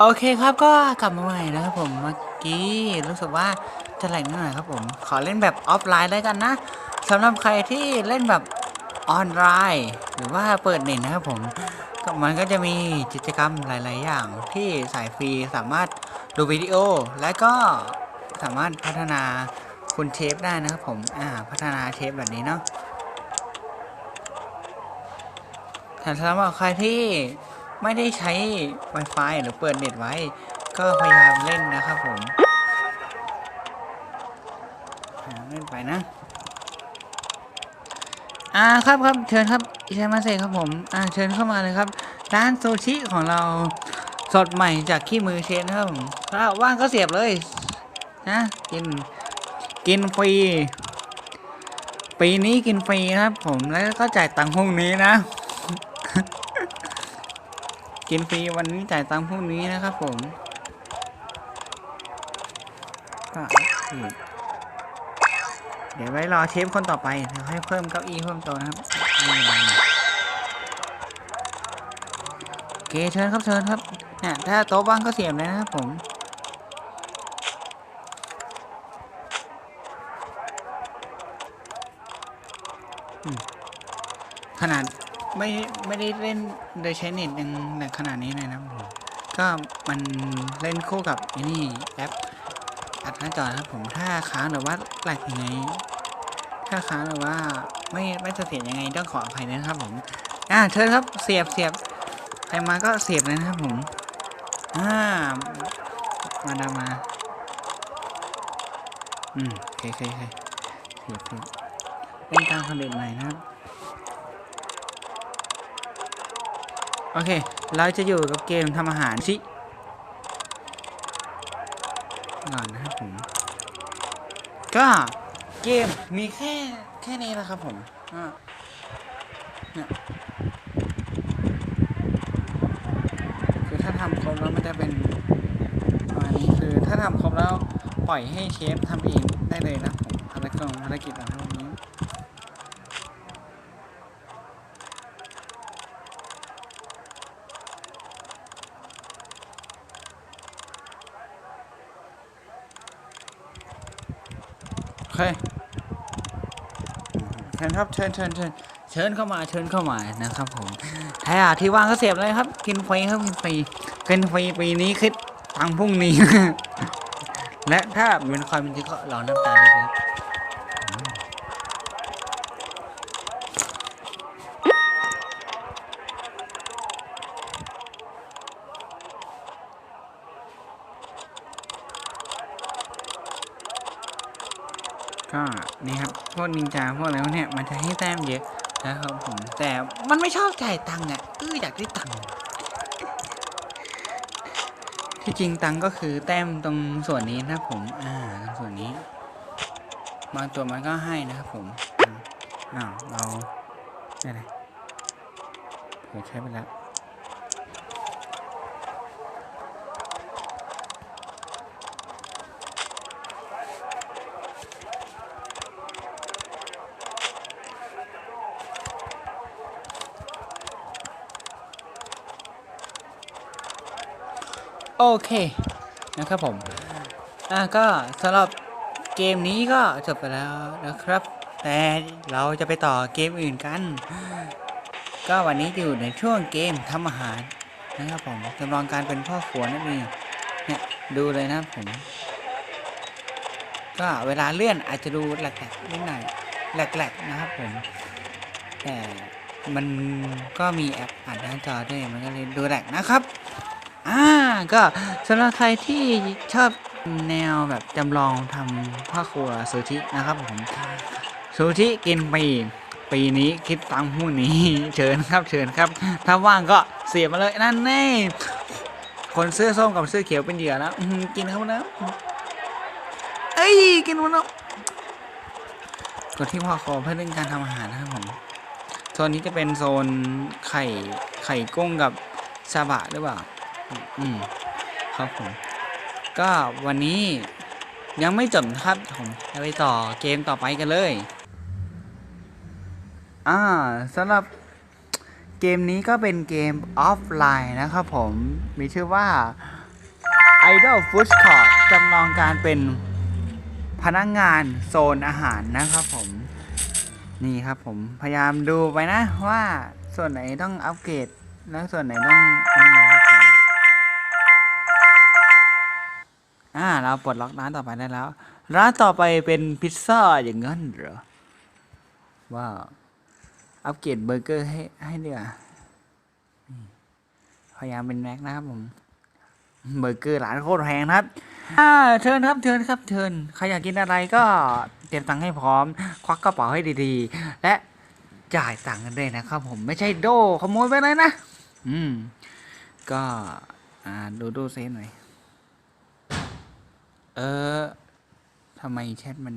โอเคครับก็กลับมาใหม่นะครับผมเมื่อกี้รู้สึกว่าจะแหลกนิดหน่อยครับผม ขอเล่นแบบออฟไลน์ได้กันนะสำหรับใครที่เล่นแบบออนไลน์ หรือว่าเปิดเน็ตนะครับผมก็มันก็จะมีกิจกรรมหลาย ๆ อย่างที่สายฟรีสามารถดูวิดีโอ และก็สามารถพัฒนาคุณเชฟได้นะครับผมอ่าพัฒนาเชฟแบบนี้เนาะแต่สำหรับใครที่ ไม่ได้ใช้ Wi-Fi หรือเปิดเน็ตไว้ ก็พยายามเล่นนะครับผมเล่นไปนะ อ่าครับครับเชิญครับอิชัยมาเซครับผม อ่าเชิญเข้ามาเลยครับร้านซูชิของเราสดใหม่จากขี้มือเชนครับผมถ้าว่างก็เสียบเลยนะกินกินฟรีปีนี้กินฟรีนะครับผมแล้วก็จ่ายตังค์พรุ่งนี้นะ กินฟรีวันนี้จ่ายตังค์พรุ่งนี้นะครับผมก็เดี๋ยวไว้รอเชฟคนต่อไปเดี๋ยวให้เพิ่มเก้าอี้เพิ่มโตนะครับโอเคเชิญครับเชิญครับเนี่ยถ้าโต๊ะว่างก็เสียบเลยนะครับผมขนาด ไม่ไม่ได้เล่นโดยใช้เน็ตยังหนักขนาดนี้เลยนะผมก็มันเล่นคู่กับไอ้นี่แอปอัดหน้าจอนะครับผมถ้าค้างหรือว่าแหลกยังไงถ้าค้างหรือว่าไม่ไม่เสถียรยังไงต้องขออภัยนะครับผมอ่าเชิญครับเสียบเสียบใครมาก็เสียบเลยนะครับผมอ่ามาดามาอืมโอเคโอเคเคเสียบเสียบเล่นตามคอนเทนต์ใหม่นะครับ โอเค เราจะอยู่กับเกมทำอาหารชิก่อนนะครับผม ก็เกมมีแค่แค่นี้แหละครับผมอ่าเนี่ยคือถ้าทำครบแล้วมันจะเป็นประมาณนี้คือถ้าทำครบแล้วปล่อยให้เชฟทำเองได้เลยนะผมภารกิจภารกิจอะไรพวกนี้ โอ เคเชิญครับเชิญเชิญเชิญเชิญเข้ามาเชิญเข้ามานะครับผมถ้าอยากที่ว่างก็เสียบเลยครับ กินฟรีครับกินฟรีกินฟรีปีนี้คิดตังค์พรุ่งนี้ และถ้าเป็นความจริงก็รอน้ำตาด้วยครับ ก็นี่ครับพวกนินจาพวกอะไรพวกเนี้ยมันจะให้แต้มเยอะนะครับผมแต่มันไม่ชอบจ่ายตังค์อะเออยากได้ตังค์ที่จริงตังค์ก็คือแต้มตรงส่วนนี้นะครับผมอ่าตรงส่วนนี้บางตัวมันก็ให้นะครับผมอ้าวเราได้เลยเผื่อใช้ไปแล้ว โอเคนะครับผมอะก็สำหรับเกมนี้ก็จบไปแล้วนะครับ แต่เราจะไปต่อเกมอื่นกัน ก็วันนี้อยู่ในช่วงเกมทำอาหารนะครับผมจำลองการเป็นพ่อครัวนั่นเองเนี่ยดูเลยนะผม ก็เวลาเลื่อนอาจจะดูแหลกๆนิดหน่อยแหลกๆนะครับผม แต่มันก็มีแอปอ่านหน้าจอด้วยมันก็เลยดูแหลกนะครับ ก็สำหรับใครที่ชอบแนวแบบจำลองทำพ่อครัวซูชินะครับผมซูชิกินปีปีนี้คิดตังค์พรุ่งนี้ เชิญครับเชิญครับ ถ้าว่างก็เสียบมาเลยนั่นแน่คนเสื้อส้มกับเสื้อเขียวเป็นเหยื่อแล้วกินเขาแล้วเอ้ยกินหมดแล้วกดที่พ่อครัวเพื่อเรื่องการทำอาหารนะครับผมโซนนี้จะเป็นโซนไข่ไข่กุ้งกับซาบะหรือเปล่า อืมครับผม ก็วันนี้ยังไม่จบครับผมจะไปต่อเกมต่อไปกันเลย อ่าสำหรับเกมนี้ก็เป็นเกมออฟไลน์นะครับผม มีชื่อว่า Idol Food Court จำลองการเป็นพนักงานโซนอาหารนะครับผม นี่ครับผม พยายามดูไปนะว่าส่วนไหนต้องอัปเกรด แล้วส่วนไหนต้อง อ่าเราปลดล็อกร้านต่อไปได้แล้ว ร้านต่อไปเป็นพิซซ่าอย่างนั้นเหรอว้าวอัปเกรดเบอร์เกอร์ให้ให้เดียวานี่พยายามเป็นแม็กนะครับผมเบอร์เกอร์ร้านโคตรแพงนะครับอ่าเชิญครับเชิญครับเชิญใครอยากกินอะไรก็เตรียมตังค์ให้พร้อม ควักกระเป๋าให้ดีๆ และจ่ายตังค์กันด้วยนะครับผมไม่ใช่โดขโมยไปเลยนะ อืม ก็อ่าดูดูเซฟหน่อย เออทำไมแชทมัน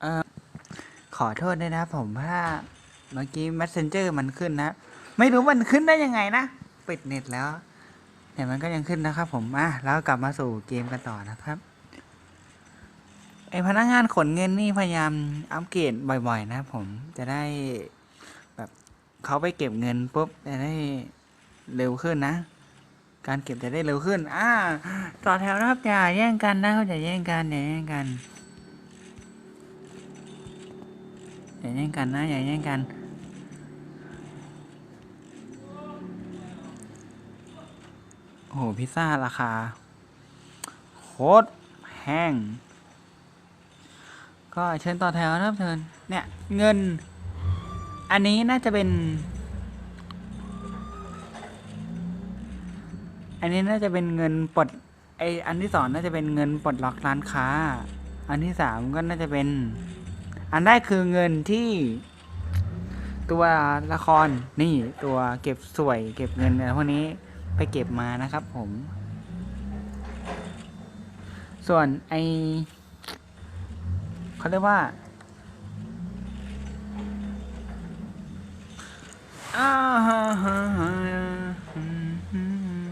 เออขอโทษด้วยนะครับผมถ้าเมื่อกี้ Messenger มันขึ้นนะ ไม่รู้มันขึ้นได้ยังไงนะ ปิดเน็ตแล้วแต่มันก็ยังขึ้นนะครับ ผมอะแล้วกลับมาสู่เกมกันต่อนะครับไอพนักงานขนเงินนี่พยายามอัปเกรดบ่อย ๆ นะผมจะได้ เขาไปเก็บเงินปุ๊บจะได้เร็วขึ้นนะ การเก็บจะได้เร็วขึ้น อ่า ต่อแถวนะครับอย่าแย่งกันนะเขาจะแย่งกันอย่าแย่งกันอย่าแย่งกันนะอย่าแย่งกันโอ้โหพิซซ่าราคาโคตรแพงก็เชิญต่อแถวนะครับเชิญเนี่ยเงิน อันนี้น่าจะเป็น อันนี้น่าจะเป็นเงินปลดไออันที่สองน่าจะเป็นเงินปลดล็อกร้านค้า อันที่สามก็น่าจะเป็น อันได้คือเงินที่ตัวละครนี่ตัวเก็บสวย เก็บเงินอะไรพวกนี้ไปเก็บมานะครับผม ส่วนไอเขาเรียกว่า อ้าฮะฮะฮะอืมอืม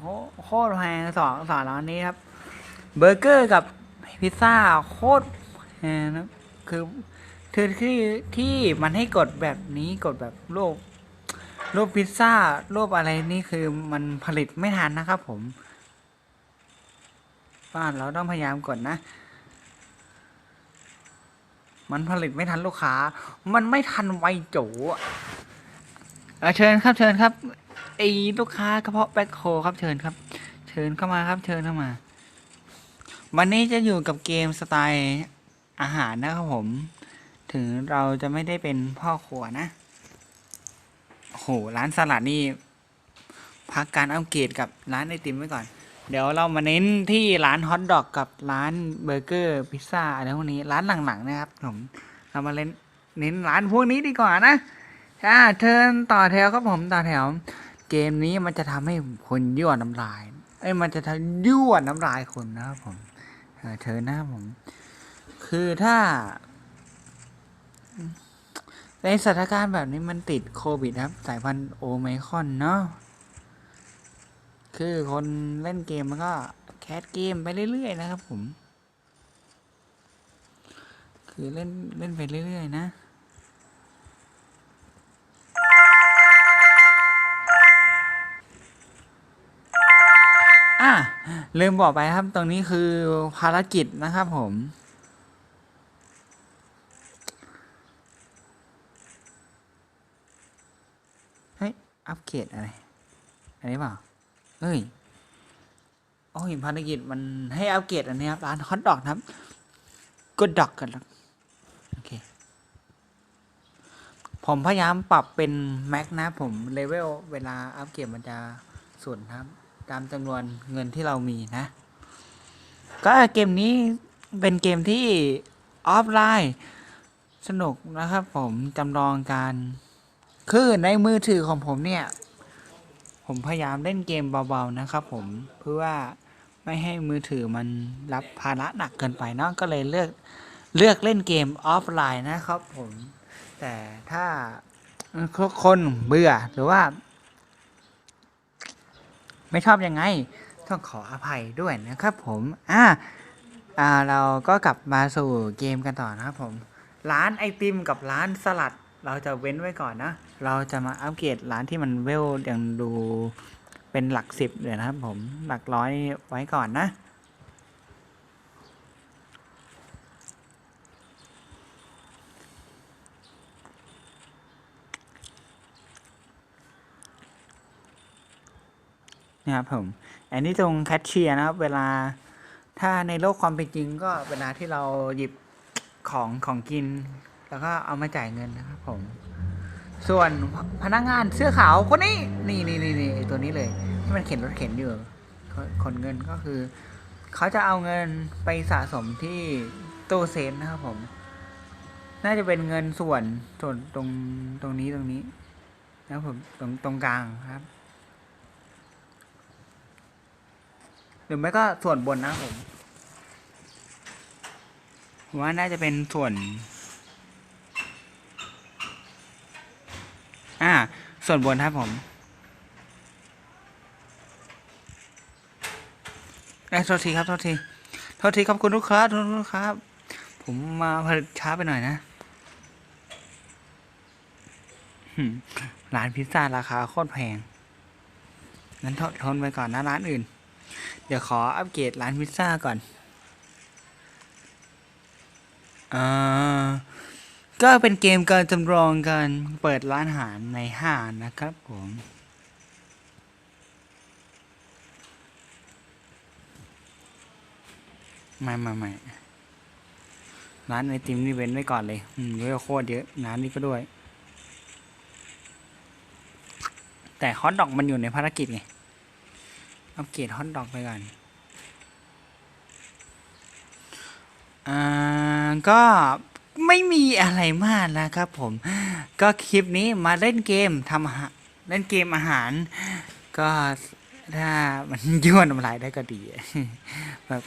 โคโคตรแพงสองสองร้านนี้ครับ เบอร์เกอร์กับพิซซ่าโคตรแพงนะคือคือที่ที่มันให้กดแบบนี้กดแบบรูปรูปพิซซ่ารูปอะไรนี่คือมันผลิตไม่ทันนะครับผมบ้านเราต้องพยายามกดนะ มันผลิตไม่ทันลูกค้า มันไม่ทันไวโจอะเอ่อเชิญครับเชิญครับไอ้ลูกค้ากระเพาะแบ็คโคครับเชิญครับ เชิญเข้ามาครับเชิญเข้ามา วันนี้จะอยู่กับเกมสไตล์อาหารนะครับผม ถึงเราจะไม่ได้เป็นพ่อครัวนะโอ้โหร้านสลัดนี่พักการอัปเกรดกับร้านไอติมไว้ก่อน เดี๋ยวเรามาเน้นที่ร้านฮอทดอกกับร้านเบอร์เกอร์พิซซ่าอะไรพวกนี้ร้านหลังๆนะครับผมเรามาเน้นเน้นร้านพวกนี้ดีกว่านะอ่าเทินต่อแถวครับผมต่อแถว เกมนี้มันจะทำให้คนยั่วน้ำลายเอ้มันจะทำยั่วน้ำลายคนนะครับผมเธอหน้าผม คือถ้า ในสถานการณ์แบบนี้มันติดโควิดครับ สายพันธุ์โอไมคอนเนาะ คือคนเล่นเกมมันก็แคสเกมไปเรื่อยๆนะครับผม คือเล่นเล่นไปเรื่อยๆนะอะลืมบอกไปครับ ตรงนี้คือภารกิจนะครับผมเฮ้ยอัปเกรดอะไร อันนี้เปล่า ฮ้ยโอ้ยภารกิจมันให้อัปเกรดอันนี้ครับร้านฮอตดอกครับกดดอกกันแล้วโอเค ผมพยายามปรับเป็นแม็กนะผมเลเวลเวลาอัปเกรดมันจะส่วนครับ ตามจำนวนเงินที่เรามีนะ ก็เกมนี้เป็นเกมที่ออฟไลน์ สนุกนะครับผมจำลองการคือในมือถือของผมเนี่ย ผมพยายามเล่นเกมเบาๆนะครับผมเพื่อว่าไม่ให้มือถือมันรับภาระหนักเกินไปเนาะก็เลยเลือกเลือกเล่นเกมออฟไลน์นะครับผม แต่ถ้าคนเบื่อหรือว่า ไม่ชอบยังไง ต้องขออภัยด้วยนะครับผมอ่าอ่าเราก็กลับมาสู่เกมกันต่อนะครับผม ร้านไอติมกับร้านสลัด เราจะเว้นไว้ก่อนนะ เราจะมาอัปเกรดร้านที่มันเวลยังดูเป็นหลักสิบเลยนะครับผมหลักร้อยไว้ก่อนนะ นะครับผม อันนี้ตรงแคชเชียร์นะครับ เวลาถ้าในโลกความเป็นจริงก็เวลาที่เราหยิบของของกิน แล้วก็เอามาจ่ายเงินนะครับผม ส่วนพนักงานเสื้อขาวคนนี้นี่นี่นี่นี่ตัวนี้เลยที่มันเข็นรถเข็นอยู่ขนเงินก็คือเขาจะเอาเงินไปสะสมที่ตู้เซฟนะครับผม น่าจะเป็นเงินส่วนส่วนตรงตรงนี้ตรงนี้นะครับผมตรงตรงกลางครับ หรือไม่ก็ส่วนบนนะครับผมผมว่าน่าจะเป็นส่วน อ่า ส่วนบนครับผมเอ้โทษทีครับ โทษที โทษทีครับคุณลูกค้าโทษทีครับผมมาช้าไปหน่อยนะ ร้านพิซซ่าราคาโคตรแพง งั้นทนทนไปก่อนนะร้านอื่น เดี๋ยวขออัปเกรดร้านพิซซ่าก่อน อ่า ก็เป็นเกมการจำลองการเปิดร้านอาหารในห้างนะครับผมไม่ไม่ไม่ร้านไอติมนี่เว้นไว้ก่อนเลย อืมเว้ยโคตรเยอะร้านนี้ก็ด้วย แต่ฮอทดอกมันอยู่ในภารกิจไงอัปเกรดฮอตดอกไปก่อนอ่าก็ ไม่มีอะไรมากนะครับผมก็คลิปนี้มาเล่นเกมทำเล่นเกมอาหาร ก็ถ้ามันย้วนน้ำลายได้ก็ดีแบบ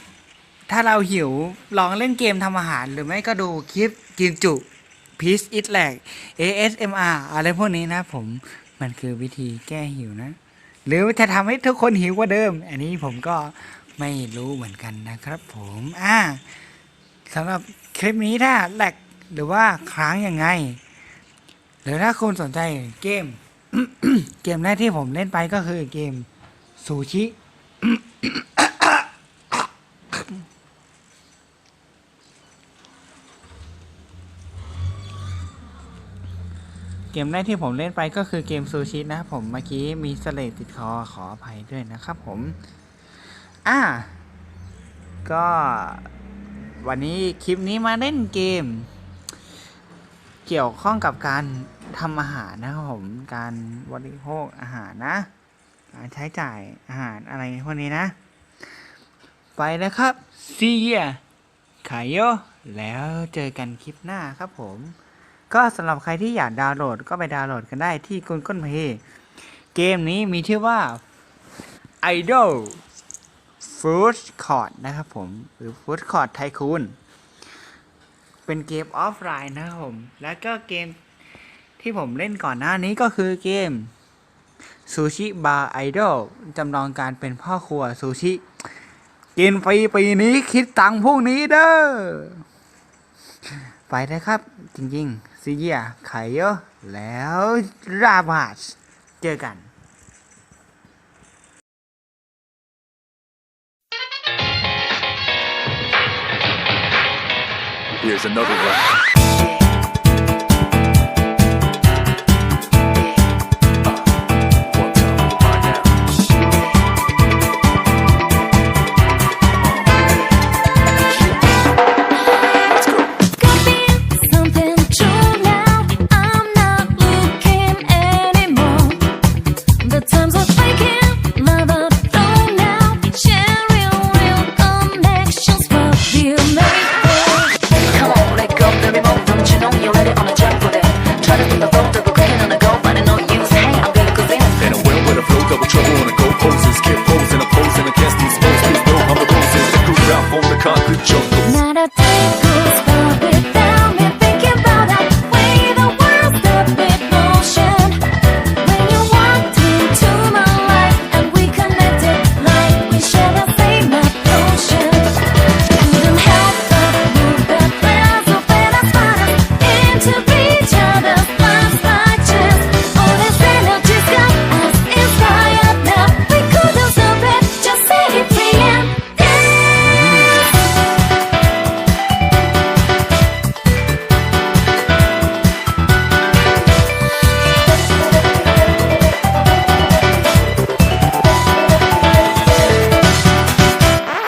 ถ้าเราหิวลองเล่นเกมทำอาหาร หรือไม่ก็ดูคลิปกินจุพีซอิทแลก ASMR อะไรพวกนี้นะผมมันคือวิธีแก้หิวนะ หรือจะทำให้ทุกคนหิวกว่าเดิม อันนี้ผมก็ไม่รู้เหมือนกันนะครับผม อ่าสำหรับ คลิปนี้ถ้าแหลกหรือว่าค้างยังไง หรือถ้าคุณสนใจเกม เกมแรกที่ผมเล่นไปก็คือเกมซูชิเกมแรกที่ผมเล่นไปก็คือเกมซูชินะครับผมเมื่อกี้มีสเลดติดคอขออภัยด้วยนะครับผม อ่า ก็ วันนี้คลิปนี้มาเล่นเกม เกี่ยวข้องกับการทำอาหารนะครับผม การบริโภคอาหารนะ การใช้จ่ายอาหารอะไรพวกนี้นะ ไปนะครับซีเยขายโยแล้วเจอกันคลิปหน้าครับผม ก็สำหรับใครที่อยากดาวน์โหลดก็ไปดาวน์โหลดกันได้ที่ Google Play เกมนี้มีชื่อว่า Idol Food Court นะครับผมหรือ Food Court Tycoon เป็นเกมออฟไลน์นะครับผม แล้วก็เกมที่ผมเล่นก่อนหน้านี้ก็คือเกมซูชิบาร์ไอดอลจำลองการเป็นพ่อครัวซูชิ กินฟรีปีนี้คิดตังค์พวกนี้เด้อไปนะครับ จริงๆซีเยียไขเยอะแล้วราบาชเจอกัน Here's another one.